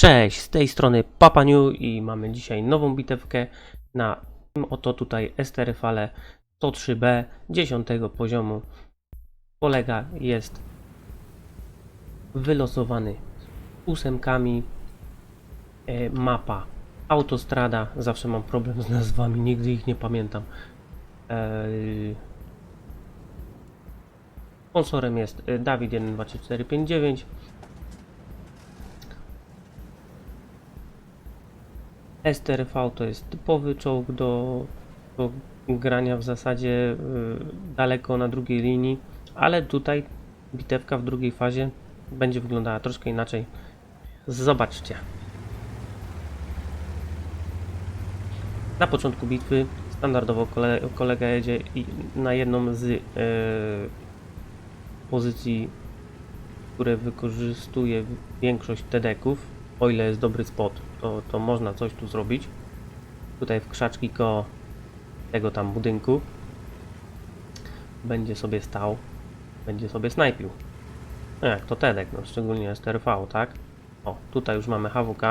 Cześć, z tej strony Papaniu i mamy dzisiaj nową bitewkę na oto tutaj Esterfale 103B 10 poziomu. Kolega jest wylosowany z ósemkami. E, mapa autostrada, zawsze mam problem z nazwami, nigdy ich nie pamiętam. E, sponsorem jest e, Dawid 12459 STRV to jest typowy czołg do, do grania w zasadzie y, daleko na drugiej linii, ale tutaj bitewka w drugiej fazie będzie wyglądała troszkę inaczej. Zobaczcie. Na początku bitwy standardowo kole, kolega jedzie na jedną z y, pozycji, które wykorzystuje większość TD-ków, o ile jest dobry spot, to, to można coś tu zrobić. Tutaj w krzaczki koło tego tam budynku będzie sobie stał, będzie sobie snajpił. No jak to Tedek, no szczególnie STRV, tak? O, tutaj już mamy HWK.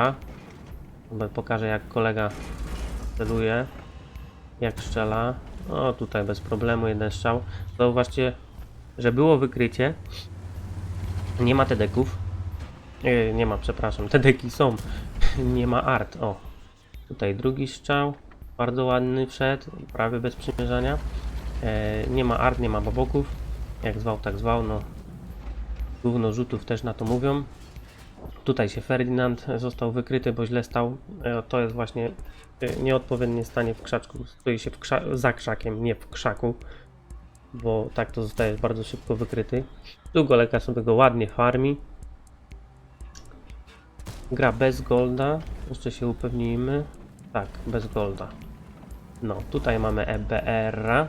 Pokażę jak kolega celuje, jak strzela. O, tutaj bez problemu jeden strzał. Zauważcie, że było wykrycie. Nie ma Tedeków, nie, nie ma, przepraszam. Te deki są. Nie ma art. O. Tutaj drugi strzał. Bardzo ładny wszedł. Prawie bez przymierzania. E, nie ma art, nie ma baboków. Jak zwał, tak zwał. No. Gówno rzutów też na to mówią. Tutaj się Ferdynand został wykryty, bo źle stał. E, to jest właśnie e, nieodpowiednie stanie w krzaczku. Stoi się krza- za krzakiem, nie w krzaku. Bo tak to zostaje bardzo szybko wykryty. Tu kolega sobie go ładnie farmi. Gra bez golda. Jeszcze się upewnijmy. Tak, bez golda. No, tutaj mamy EBR-a.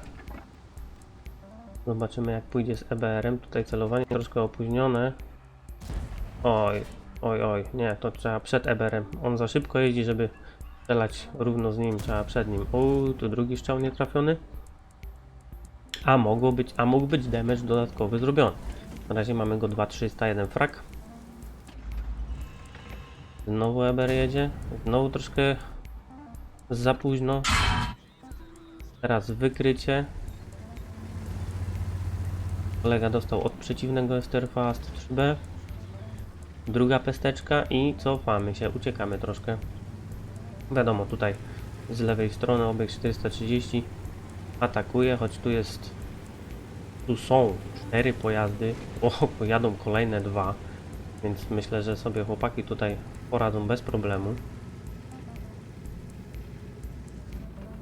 Zobaczymy jak pójdzie z EBR-em. Tutaj celowanie troszkę opóźnione. Oj, oj, oj. Nie, to trzeba przed EBR-em. On za szybko jeździ, żeby strzelać równo z nim. Trzeba przed nim. Uuu, tu drugi strzał nietrafiony. A mogło być, a mógł być damage dodatkowy zrobiony. Na razie mamy go 2301 frak. Znowu Eber jedzie. Znowu troszkę za późno. Teraz wykrycie. Kolega dostał od przeciwnego STRV 103B. Druga pesteczka i cofamy się, uciekamy troszkę. Wiadomo, tutaj z lewej strony obieg 430 atakuje, choć tu jest tu są cztery pojazdy. O, pojadą kolejne dwa. Więc myślę, że sobie chłopaki tutaj poradzą bez problemu.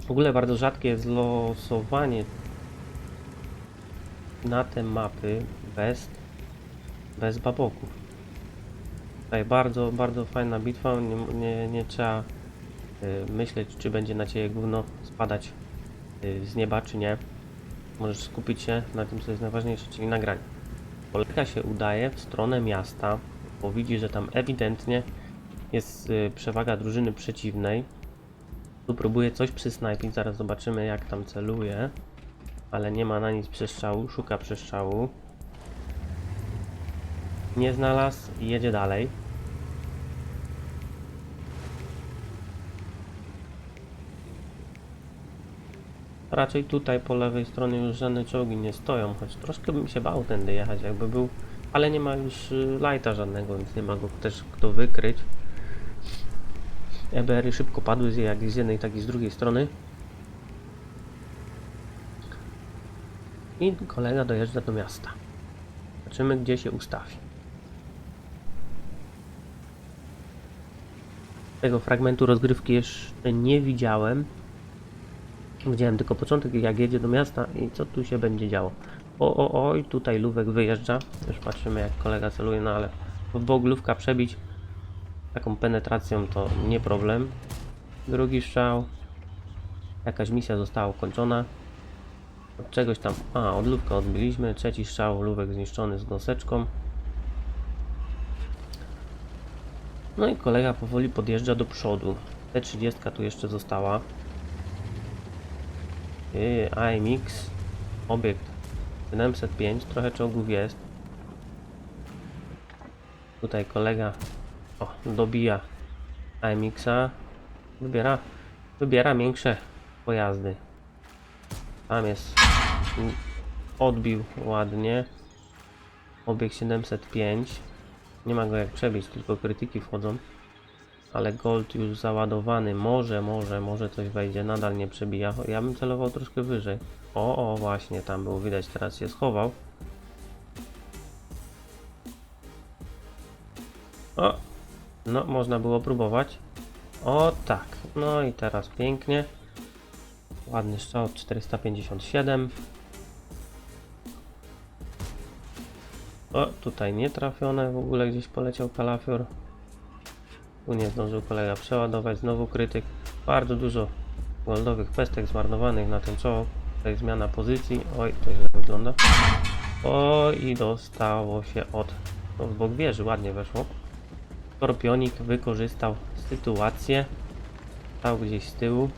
W ogóle bardzo rzadkie jest losowanie na te mapy bez, bez baboków. Tutaj bardzo, bardzo fajna bitwa, nie, nie, nie trzeba y, myśleć, czy będzie na Ciebie gówno spadać y, z nieba, czy nie. Możesz skupić się na tym, co jest najważniejsze, czyli nagranie. Kolega się udaje w stronę miasta, bo widzi, że tam ewidentnie jest y, przewaga drużyny przeciwnej. Tu próbuje coś przysnajpić, zaraz zobaczymy jak tam celuje. Ale nie ma na nic przestrzału, szuka przestrzału. Nie znalazł jedzie dalej. Raczej tutaj po lewej stronie już żadne czołgi nie stoją, choć troszkę bym się bał tędy jechać, jakby był, ale nie ma już y, lighta żadnego, więc nie ma go też kto wykryć. EBR-y szybko padły z- jak z jednej, tak i z drugiej strony. I kolega dojeżdża do miasta. Zobaczymy gdzie się ustawi. Tego fragmentu rozgrywki jeszcze nie widziałem. Widziałem tylko początek, jak jedzie do miasta i co tu się będzie działo. O, o, oj, tutaj Lówek wyjeżdża. Już patrzymy, jak kolega celuje, no ale w Boglówka przebić taką penetracją to nie problem. Drugi strzał. Jakaś misja została ukończona. Od czegoś tam. A, od Lówka odbiliśmy. Trzeci strzał, Lówek zniszczony z gąseczką. No i kolega powoli podjeżdża do przodu. T30 tu jeszcze została. Yy, IMX, obiekt 705, trochę czołgów jest. Tutaj kolega O, dobija AMX-a. Wybiera, wybiera większe pojazdy. Tam jest. Odbił ładnie. Obieg 705. Nie ma go jak przebić, tylko krytyki wchodzą. Ale gold już załadowany. Może, może, może coś wejdzie. Nadal nie przebija. Ja bym celował troszkę wyżej. O, o, właśnie, tam był widać, teraz się schował. O, no, można było próbować. O, tak. No i teraz pięknie. Ładny strzał 457. O, tutaj nie trafione, w ogóle gdzieś poleciał kalafior. Tu nie zdążył kolega przeładować, znowu krytyk. Bardzo dużo goldowych pestek zmarnowanych na ten czołg. Tutaj zmiana pozycji. Oj, to źle wygląda. O, i dostało się od... No, w bok wieży, ładnie weszło. Skorpionik wykorzystał sytuację. Stał gdzieś z tyłu.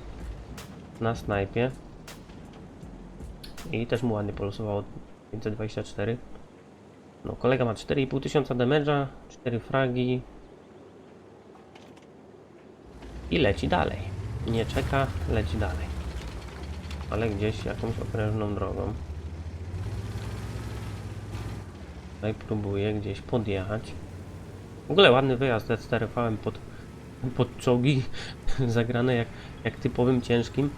Na snajpie. I też mu ładnie polosowało 524. No, kolega ma 4,5 tysiąca damage'a, 4 fragi. I leci dalej. Nie czeka, leci dalej. Ale gdzieś jakąś okrężną drogą. Tutaj próbuję gdzieś podjechać. W ogóle ładny wyjazd z 4 v pod, pod czołgi. Zagrane jak, jak typowym ciężkim.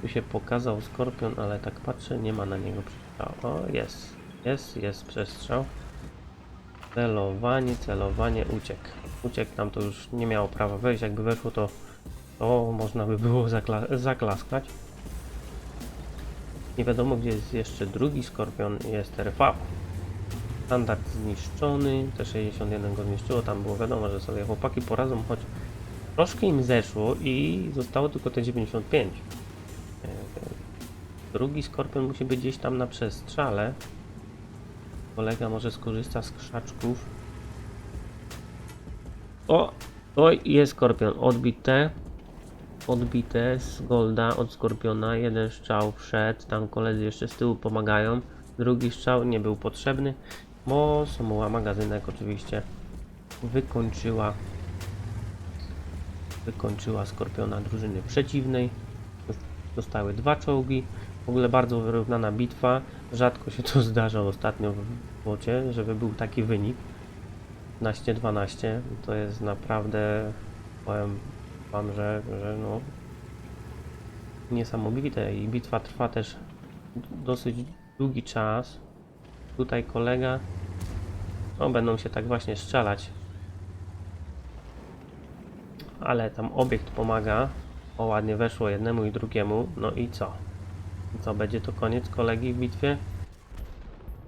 Tu się pokazał skorpion, ale tak patrzę, nie ma na niego przestrzału. O, jest. Jest, jest przestrzał. Celowanie, celowanie, uciek. Uciek tam to już nie miało prawa wejść. Jakby weszło, to, to można by było zakla zaklaskać. Nie wiadomo, gdzie jest jeszcze drugi skorpion. Jest RV. Standard zniszczony. T61 go zniszczyło. Tam było wiadomo, że sobie chłopaki poradzą, choć troszkę im zeszło i zostało tylko T95. E, Drugi skorpion musi być gdzieś tam na przestrzale. Kolega może skorzysta z krzaczków. O! Oj, jest skorpion. Odbite. Odbite z golda od skorpiona. Jeden strzał wszedł. Tam koledzy jeszcze z tyłu pomagają. Drugi strzał nie był potrzebny, bo Samoła magazynek oczywiście wykończyła wykończyła skorpiona drużyny przeciwnej. Zostały dwa czołgi. W ogóle bardzo wyrównana bitwa. Rzadko się to zdarza ostatnio w bocie, żeby był taki wynik. 15-12 to jest naprawdę, powiem wam, że, że no niesamowite i bitwa trwa też dosyć długi czas. Tutaj kolega, no będą się tak właśnie strzelać. Ale tam obiekt pomaga. O, ładnie weszło jednemu i drugiemu. No i co? Co, będzie to koniec kolegi w bitwie?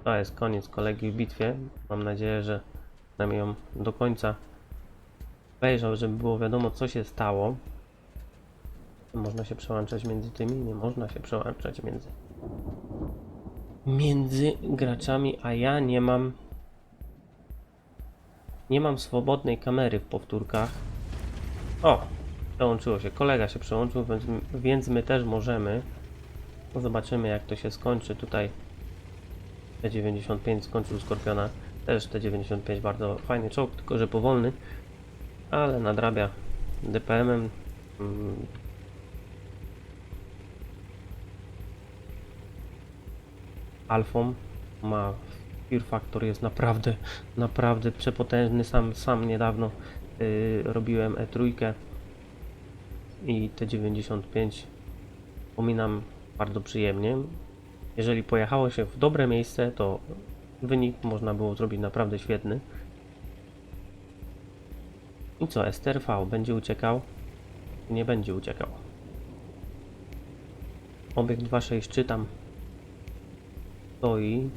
To jest koniec kolegi w bitwie. Mam nadzieję, że przynajmniej ją do końca wejrzał, żeby było wiadomo co się stało. Można się przełączać między tymi? Nie można się przełączać między między graczami, a ja nie mam nie mam swobodnej kamery w powtórkach. O! Przełączyło się. Kolega się przełączył, więc, więc my też możemy. Zobaczymy jak to się skończy. Tutaj T95 skończył Skorpiona. Też T95 bardzo fajny czołg, tylko że powolny. Ale nadrabia DPM-em. Mm. Alfą ma Fear Factor jest naprawdę, naprawdę przepotężny. Sam, sam niedawno y, robiłem E3 i T95 wspominam bardzo przyjemnie. Jeżeli pojechało się w dobre miejsce, to wynik można było zrobić naprawdę świetny. I co, STRV będzie uciekał? Nie będzie uciekał. Obiekt 2.6 czytam. Stoi.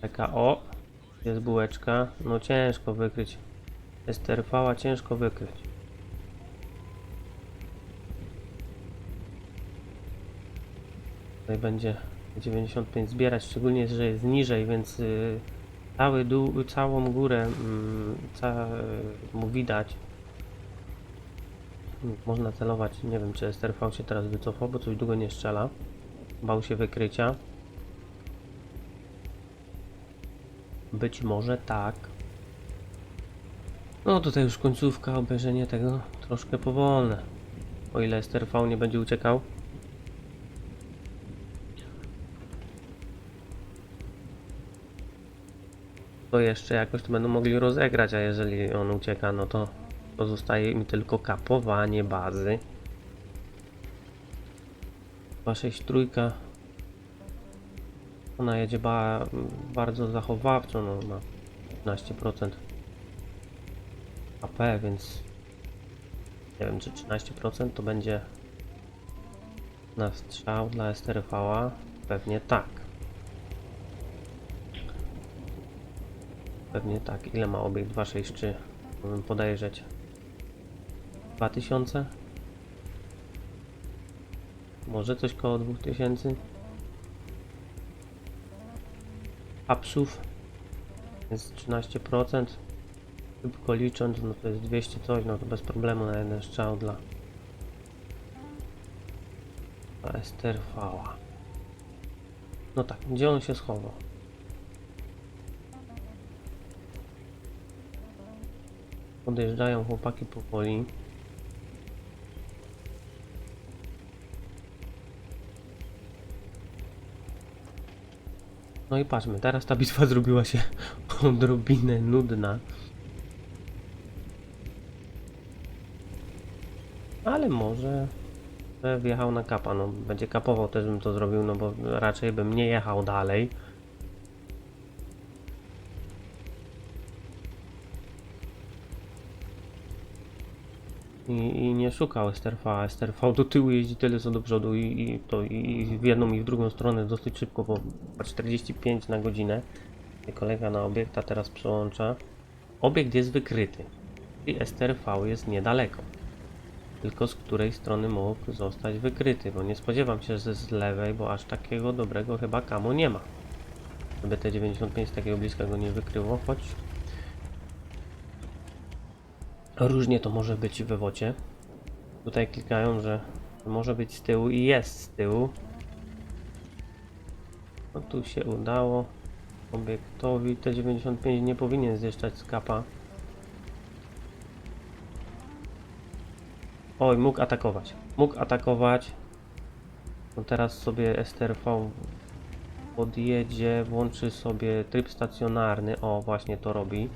PKO. Jest bułeczka. No ciężko wykryć. STRV ciężko wykryć. Tutaj będzie 95 zbierać, szczególnie, że jest niżej, więc y, cały dół, całą górę mm, ca, y, mu widać. Można celować, nie wiem czy STRV się teraz wycofał, bo coś długo nie strzela. Bał się wykrycia. Być może tak. No tutaj już końcówka, obejrzenie tego troszkę powolne. O ile STRV nie będzie uciekał. To jeszcze jakoś to będą mogli rozegrać, a jeżeli on ucieka, no to pozostaje mi tylko kapowanie bazy. 263 ona jedzie ba bardzo zachowawczo, no ma 15% AP, więc nie wiem czy 13% to będzie na strzał dla STRV-a? Pewnie tak. Pewnie tak. Ile ma obiekt 263? Mógłbym podejrzeć. 2000? Może coś koło 2000? Apsów jest 13%. Szybko licząc, no to jest 200 coś, no to bez problemu na jeden strzał dla, STRV-a. No tak, gdzie on się schował? Podjeżdżają chłopaki powoli. No i patrzmy, teraz ta bitwa zrobiła się odrobinę nudna. Ale może że wjechał na kapa, no będzie kapował też bym to zrobił, no bo raczej bym nie jechał dalej. I, I nie szukał STRV, STRV do tyłu jeździ tyle co do przodu i, i to i, w jedną i w drugą stronę dosyć szybko, bo ma 45 na godzinę. I kolega na obiekta teraz przełącza. Obiekt jest wykryty i STRV jest niedaleko. Tylko z której strony mógł zostać wykryty, bo nie spodziewam się, że z lewej, bo aż takiego dobrego chyba kamo nie ma. Żeby te 95 z takiego bliska go nie wykryło, choć różnie to może być we wocie. Tutaj klikają, że może być z tyłu i jest z tyłu. No tu się udało. Obiektowi T95 nie powinien zjeżdżać z kapa. Oj, mógł atakować. Mógł atakować. No teraz sobie STRV podjedzie, włączy sobie tryb stacjonarny. O, właśnie to robi.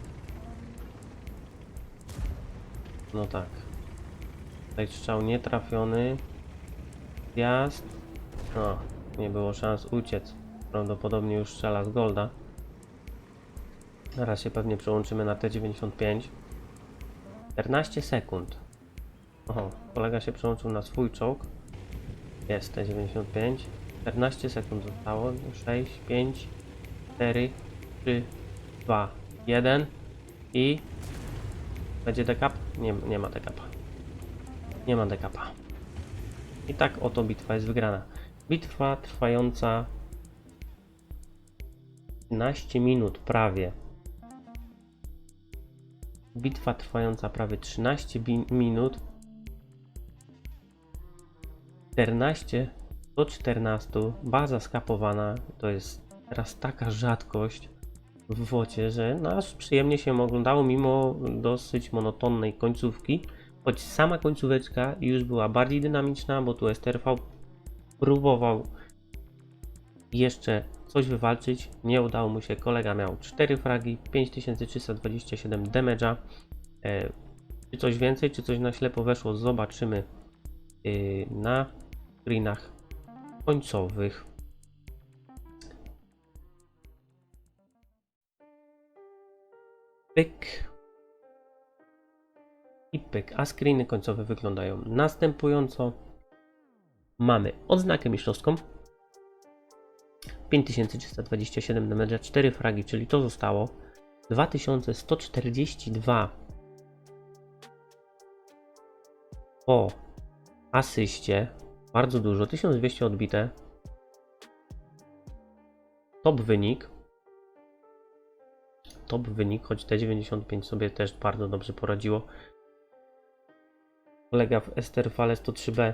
No tak. Tutaj strzał nietrafiony. Wjazd. No, nie było szans uciec. Prawdopodobnie już strzela z Golda. Teraz się pewnie przełączymy na T95. 14 sekund. Oho, kolega się przełączył na swój czołg. Jest T95. 14 sekund zostało. 6, 5, 4, 3, 2, 1 i będzie dekap? Nie, nie ma dekapa. Nie ma dekapa. I tak oto bitwa jest wygrana. Bitwa trwająca 13 minut prawie. Bitwa trwająca prawie 13 bi- minut. 14 do 14. Baza skapowana. To jest teraz taka rzadkość w wocie, że aż przyjemnie się oglądało mimo dosyć monotonnej końcówki. Choć sama końcóweczka już była bardziej dynamiczna, bo tu STRV próbował jeszcze coś wywalczyć. Nie udało mu się. Kolega miał 4 fragi, 5327 damage'a. E, czy coś więcej, czy coś na ślepo weszło, zobaczymy y, na screenach końcowych. Pyk. I pyk. A screeny końcowe wyglądają następująco. Mamy odznakę mistrzowską. 5327 damage, 4 fragi, czyli to zostało. 2142 po asyście. Bardzo dużo, 1200 odbite. Top wynik. Top wynik, choć T95 sobie też bardzo dobrze poradziło. Kolega w Esterfale 103B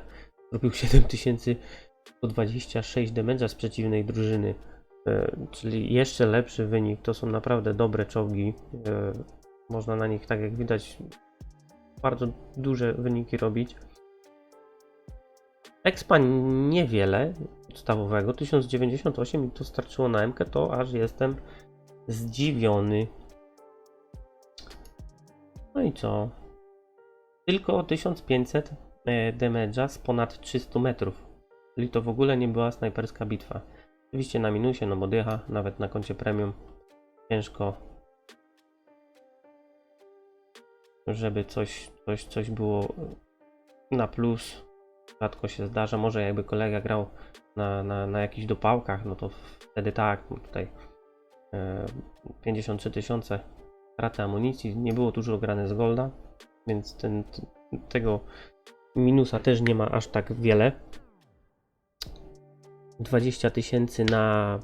zrobił 7126 damage'a z przeciwnej drużyny. E, czyli jeszcze lepszy wynik. To są naprawdę dobre czołgi. E, Można na nich, tak jak widać, bardzo duże wyniki robić. Expa niewiele podstawowego, 1098 i to starczyło na MK, to aż jestem zdziwiony. No i co? Tylko 1500 e, damage'a z ponad 300 metrów. Czyli to w ogóle nie była snajperska bitwa. Oczywiście na minusie, no bo dycha, nawet na koncie premium. Ciężko, żeby coś, coś, coś było na plus. Rzadko się zdarza. Może jakby kolega grał na, na, na jakichś dopałkach, no to wtedy tak. Tutaj 53 tysiące straty amunicji. Nie było dużo grane z Golda, więc ten, tego minusa też nie ma aż tak wiele. 20 tysięcy na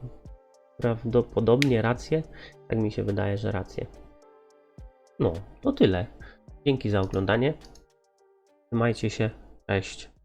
prawdopodobnie rację. Tak mi się wydaje, że rację. No, to tyle. Dzięki za oglądanie. Trzymajcie się. Cześć.